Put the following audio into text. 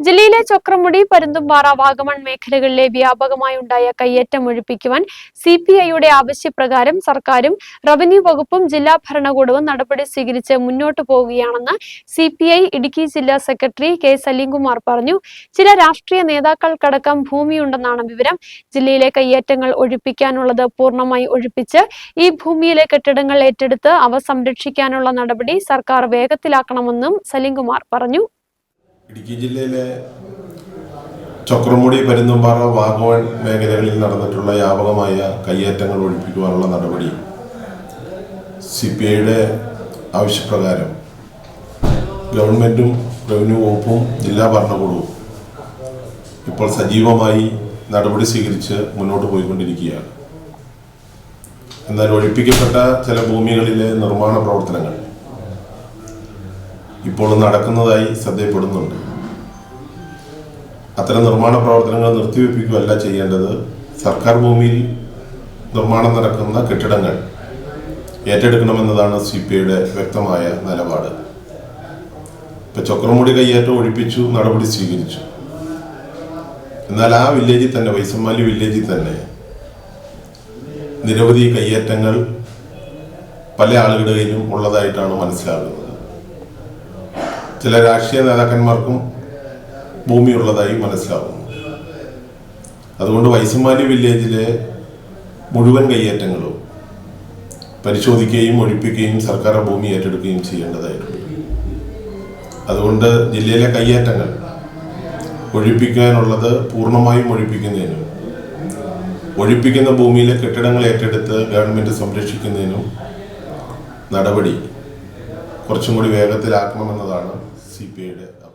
ജില്ലയിലെ ചൊക്രമുടി പരുന്തുംപാറ വാഗമൺ മേഖലകളിലെ വ്യാപകമായി ഉണ്ടായ കയ്യേറ്റം ഒഴിപ്പിക്കുവാൻ സി പി ഐയുടെ ആവശ്യപ്രകാരം സർക്കാരും റവന്യൂ വകുപ്പും ജില്ലാ ഭരണകൂടവും നടപടി സ്വീകരിച്ച് മുന്നോട്ടു പോവുകയാണെന്ന് സി പി ഐ ഇടുക്കി ജില്ലാ സെക്രട്ടറി കെ സലീംകുമാർ പറഞ്ഞു. ചില രാഷ്ട്രീയ നേതാക്കൾക്കടക്കം ഭൂമിയുണ്ടെന്നാണ് വിവരം. ജില്ലയിലെ കയ്യേറ്റങ്ങൾ ഒഴിപ്പിക്കാനുള്ളത് പൂർണമായി ഒഴിപ്പിച്ച് ഈ ഭൂമിയിലെ കെട്ടിടങ്ങൾ ഏറ്റെടുത്ത് അവ സംരക്ഷിക്കാനുള്ള നടപടി സർക്കാർ വേഗത്തിലാക്കണമെന്നും സലീംകുമാർ പറഞ്ഞു. ഇടുക്കി ജില്ലയിലെ ചക്രമുടി പരുന്തുംപാറ വാഗോൺ മേഖലകളിൽ നടന്നിട്ടുള്ള വ്യാപകമായ കയ്യേറ്റങ്ങൾ ഒഴിപ്പിക്കുവാനുള്ള നടപടി സി പി ഐയുടെ ആവശ്യപ്രകാരം ഗവൺമെന്റും റവന്യൂ വകുപ്പും ജില്ലാ ഭരണകൂടവും ഇപ്പോൾ സജീവമായി നടപടി സ്വീകരിച്ച് മുന്നോട്ട് പോയിക്കൊണ്ടിരിക്കുകയാണ്. എന്നാൽ ഒഴിപ്പിക്കപ്പെട്ട ചില ഭൂമികളിലെ നിർമ്മാണ പ്രവർത്തനങ്ങൾ ഇപ്പോൾ നടക്കുന്നതായി ശ്രദ്ധയപ്പെടുന്നുണ്ട്. അത്തരം നിർമ്മാണ പ്രവർത്തനങ്ങൾ നിർത്തിവെപ്പിക്കുകയല്ല ചെയ്യേണ്ടത്. സർക്കാർ ഭൂമിയിൽ നിർമ്മാണം നടക്കുന്ന കെട്ടിടങ്ങൾ ഏറ്റെടുക്കണമെന്നതാണ് സി പി ഐയുടെ വ്യക്തമായ നിലപാട്. ഇപ്പൊ ചക്രമുടി കയ്യേറ്റം ഒഴിപ്പിച്ചു നടപടി സ്വീകരിച്ചു. എന്നാൽ ആ വില്ലേജിൽ തന്നെ വൈസമ്മാലി വില്ലേജിൽ തന്നെ നിരവധി കയ്യേറ്റങ്ങൾ പല ആളുകളുടെയും ഉള്ളതായിട്ടാണ് മനസ്സിലാകുന്നത്. ചില രാഷ്ട്രീയ നേതാക്കന്മാർക്കും ഭൂമിയുള്ളതായി മനസ്സിലാവുന്നു. അതുകൊണ്ട് വൈസമാലി വില്ലേജിലെ മുഴുവൻ കയ്യേറ്റങ്ങളും പരിശോധിക്കുകയും ഒഴിപ്പിക്കുകയും സർക്കാർ ഭൂമി ഏറ്റെടുക്കുകയും ചെയ്യേണ്ടതായിട്ടുണ്ട്. അതുകൊണ്ട് ജില്ലയിലെ കയ്യേറ്റങ്ങൾ ഒഴിപ്പിക്കാനുള്ളത് പൂർണമായും ഒഴിപ്പിക്കുന്നതിനും ഒഴിപ്പിക്കുന്ന ഭൂമിയിലെ കെട്ടിടങ്ങൾ ഏറ്റെടുത്ത് ഗവൺമെന്റ് സംരക്ഷിക്കുന്നതിനും നടപടി കുറച്ചും കൂടി വേഗത്തിലാക്കണമെന്നതാണ് seabed